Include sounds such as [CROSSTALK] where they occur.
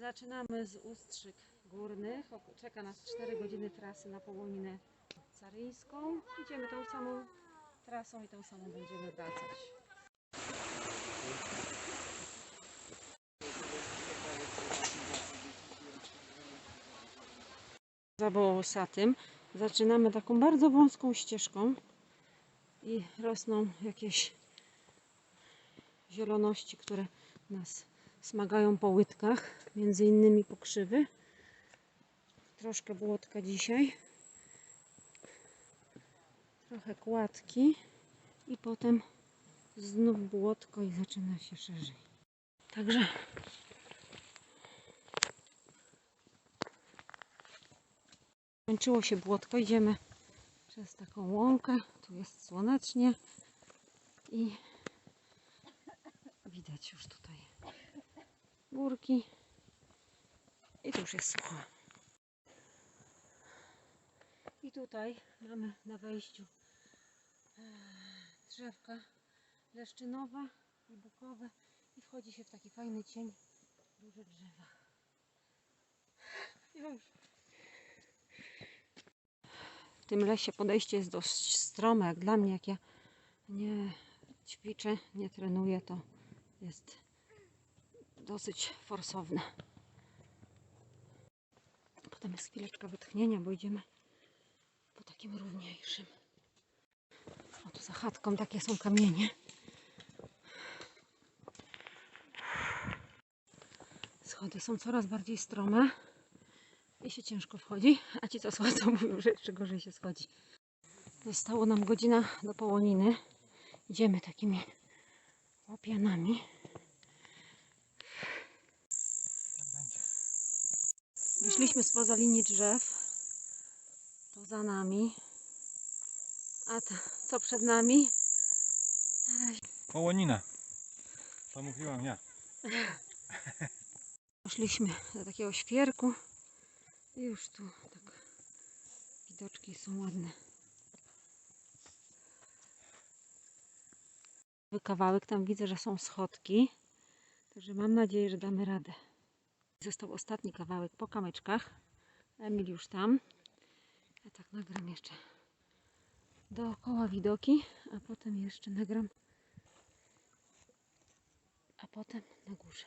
Zaczynamy z Ustrzyk Górnych. Czeka nas 4 godziny trasy na Połoninę Caryjską. Idziemy tą samą trasą i tą samą będziemy wracać. Za Bołosatym zaczynamy taką bardzo wąską ścieżką i rosną jakieś zieloności, które nas smagają po łydkach, między innymi pokrzywy. Troszkę błotka dzisiaj. Trochę kładki i potem znów błotko i zaczyna się szerzej. Także kończyło się błotko, idziemy przez taką łąkę. Tu jest słonecznie i widać już tutaj górki i tu już jest sucho. I tutaj mamy na wejściu e, drzewka leszczynowe i bukowe i wchodzi się w taki fajny cień duże drzewa. [LAUGHS] Już. W tym lesie podejście jest dość strome, jak dla mnie, jak ja nie ćwiczę, nie trenuję, to jest dosyć forsowne. Potem jest chwileczka wytchnienia, bo idziemy po takim równiejszym. O, tu za chatką takie są kamienie. Schody są coraz bardziej strome i się ciężko wchodzi, a ci co schodzą [LAUGHS] mówią, że jeszcze gorzej się schodzi. Zostało nam godzina do połoniny. Idziemy takimi łopianami. Wyszliśmy spoza linii drzew. To za nami. A to, co przed nami? Połonina. To mówiłam ja. [LAUGHS] Poszliśmy do takiego świerku. I już tu tak widoczki są ładne. Kawałek tam widzę, że są schodki. Także mam nadzieję, że damy radę. Został ostatni kawałek po kamyczkach. Emil już tam. Ja tak nagram jeszcze dookoła widoki, a potem jeszcze nagram. A potem na górze.